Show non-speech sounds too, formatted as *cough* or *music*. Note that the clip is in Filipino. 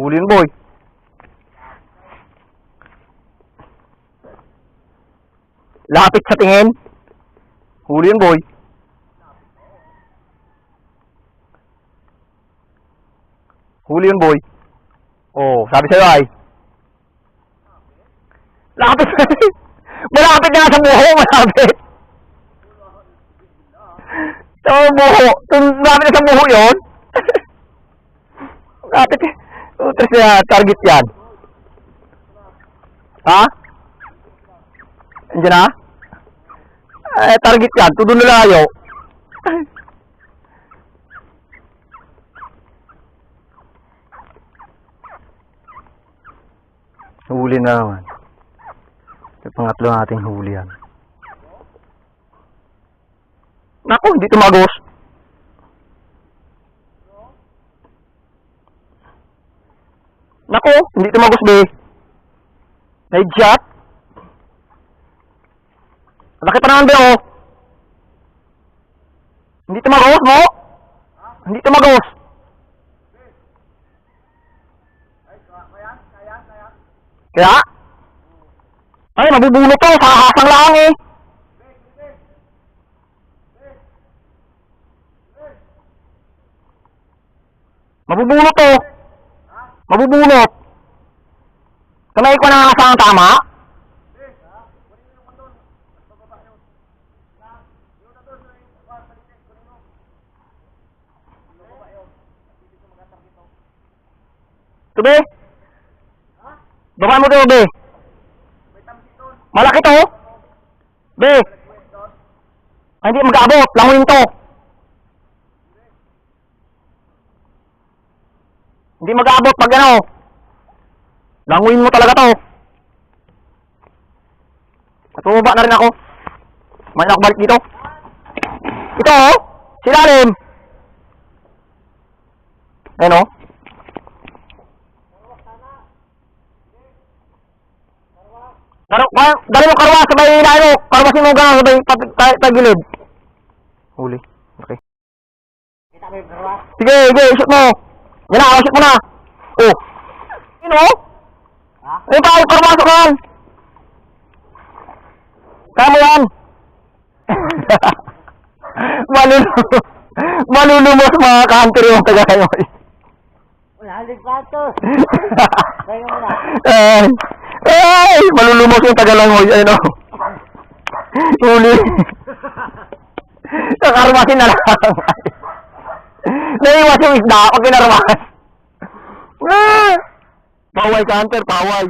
Huli boy. Lapit sa tingin. Huli yun, boy. Huli yun, boy. Oh, sabi sa'yo ay. Lapit Malapit na sa buho, *laughs* malapit. Sa buho. Malapit na sa buho yun. *laughs* Lapit. Utras na target yan. Ha? Andiyan na? Eh, target yan. Tudun na layo. *laughs* Huli na naman. Yung pangatlo nating huli yan. Naku, hindi tumagos. Naku, hindi tumagos be. Naidjat. Laki pa naman be oh. Hindi tumagos mo. Hindi tumagos. Kaya? Ay, mabubuno to. Sa hasang lang eh. Mabubunot to. Mabubunot. Kamay ko na hasang tama? Tube? Baba mo to, be. Malaki to. Be. Ay, hindi mag-abot. Languin to. Hindi mag-abot pag ano. Languin mo talaga to. Natubaba na rin ako. May ako balik dito. Ito oh. Silalim. Ayun oh. Karo, kar, dali mo karwa sa may ano, karwasin mo gano'n sa may tagilid. Huli. Okay. Sige, sige, shoot mo. Yan na, shoot mo na. Oh. Yun oh. Ha? Ayun pa, karwaso ka yan. Kaya mo yan. *laughs* Malulu. Malulumos mga country yung taga kayo. Wala, ligpatos. Kaya mo na. Ay, ay, malulumos yung tagalangoy. Ayun o. Huli. *laughs* Nakarmasin na lang. Naiwas yung isda kinarmas. Ah! Paway ka, Hunter, paway.